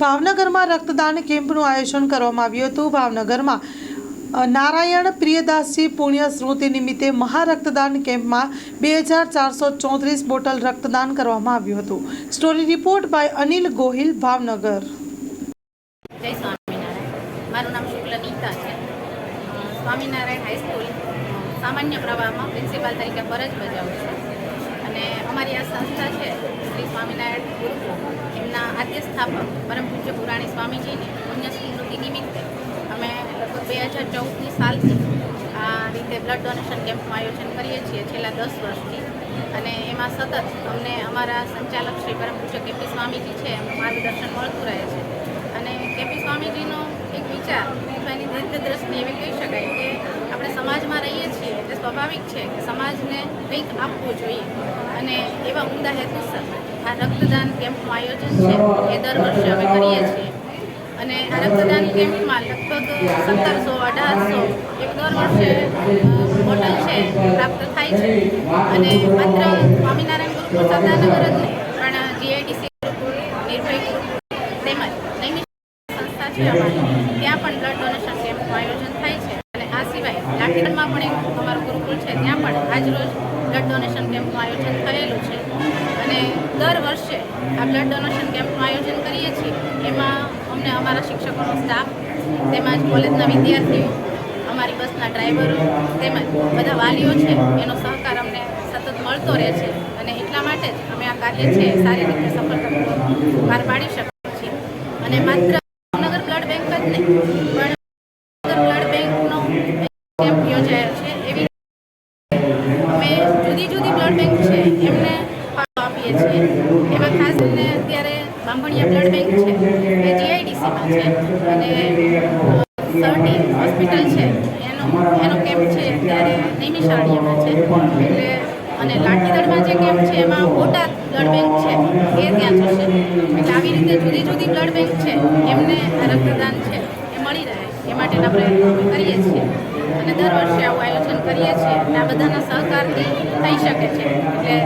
ભાવનગરમાં રક્તદાન કેમ્પનું આયોજન કરવામાં આવ્યું હતું. ભાવનગરમાં નારાયણ પ્રિયદાસજી પુણ્ય સ્મૃતિ નિમિત્તે મહારક્તદાન કેમ્પમાં બે હજાર ચારસો ચોત્રીસ બોટલ રક્તદાન કરવામાં આવ્યું હતું. Story report by Anil Gohil, Bhavnagar. મારું નામ શુક્લ ગીતા છે સ્વામિનારાયણ હાઈસ્કૂલ સામાન્ય પ્રવાહમાં પ્રિન્સિપાલ તરીકે ફરજ બજાવું છું. અને અમારી આ સંસ્થા છે, શ્રી સ્વામિનારાયણ આદ્ય સ્થાપક પરમ પૂજ્ય પુરાણી સ્વામીજીની પુણ્ય સ્મૃતિ નિમિત્તે અમે લગભગ બે હજાર ચૌદની સાલથી આ રીતે બ્લડ ડોનેશન કેમ્પનું આયોજન કરીએ છીએ છેલ્લા દસ વર્ષથી. અને એમાં સતત અમને અમારા સંચાલક શ્રી પરમ પૂજ્ય કેપી સ્વામીજી છે, એમનું માર્ગદર્શન મળતું રહે છે. અને કેપી સ્વામીજીનો એક વિચાર એની દીર્ઘદ્રષ્ટિ એવી કહી શકાય કે આપણે સમાજમાં રહીએ છીએ એટલે સ્વાભાવિક છે કે સમાજને કંઈક આપવું જોઈએ. અને એવા ઉમદા હેતુસર આ રક્તદાન કેમ્પનું આયોજન છે એ દર વર્ષે અમે કરીએ છીએ. અને આ રક્તદાન કેમ્પમાં લગભગ સત્તરસો, અઢારસો એક દર વર્ષે બોટલ છે પ્રાપ્ત થાય છે. અને માત્ર સ્વામિનારાયણ ગુરુકુળ સત્તાનગર જ નહીં, પણ જીઆઈડીસી નિર્ભય તેમજ નૈમિત સંસ્થા છે અમારી. ત્યાં પણ બ્લડ ડોનેશન કેમ્પનું આયોજન થાય છે. અને આ સિવાય લાઠીગઢમાં પણ એક અમારું ગુરુકુળ છે. ત્યાં પણ આજરોજ બ્લડ ડોનેશન કેમ્પનું આયોજન થયેલું છે. અને દર વર્ષે આ બ્લડ ડોનેશન કેમ્પનું આયોજન કરીએ છીએ. એમાં અમને અમારા શિક્ષકોનો સ્ટાફ તેમજ કોલેજના વિદ્યાર્થીઓ, અમારી બસના ડ્રાઈવરો તેમજ બધા વાલીઓ છે. એનો સહકાર અમને સતત મળતો રહે છે. અને એટલા માટે જ અમે આ કાર્ય છે સારી રીતે સફળતાપૂર્વક પાર પાડી શકીએ છીએ. અને માત્ર ભાવનગર બ્લડ બેંક જ નહીં, પણ ભાવનગર બ્લડ બેંકનો કેમ્પ યોજાયો છે એવી અમે જુદી જુદી બ્લડ બેંક છે એમને ફાળો આપીએ છીએ એમાં ખાસ કરીને અત્યારે બ્લડ બેંક છે, એ જીઆઈડીસીમાં છે, અને સર્ટી હોસ્પિટલ છે, એનો એનો કેમ્પ છે, અત્યારે નૈમિષારણ્યમાં છે, એટલે, અને લાઠીદળમાં જે કેમ્પ છે, એમાં બોટાદ બ્લડ બેંક છે, એ ત્યાં જશે એટલે આવી રીતે જુદી જુદી બ્લડ બેંક છે, એમને રક્તદાન છે, એ મળી રહે, એ માટેના પ્રયત્નો કરીએ છીએ. અને દર વર્ષે આવું આયોજન કરીએ છીએ, અને આ બધાના સહકારથી થઈ શકે છે. એટલે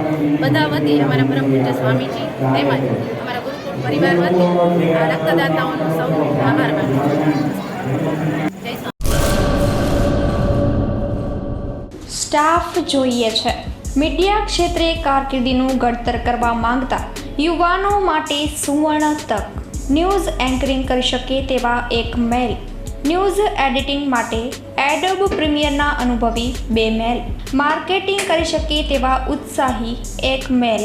બધા વતી અમારા પરમ સ્વામીજી, તેમજ અમારા પરિવાર આ રક્તદાતાઓનો સૌ આભાર માનું સ્ટાફ જોઈએ છે. મીડિયા ક્ષેત્રે કારકિર્દીનું ઘડતર કરવા માંગતા યુવાનો માટે સુવર્ણ તક. ન્યૂઝ એન્કરિંગ કરી શકે તેવા એક મેલ. ન્યૂઝ એડિટિંગ માટે એડોબ પ્રીમિયરના અનુભવી બે મેલ. માર્કેટિંગ કરી શકે તેવા ઉત્સાહી એક મેલ.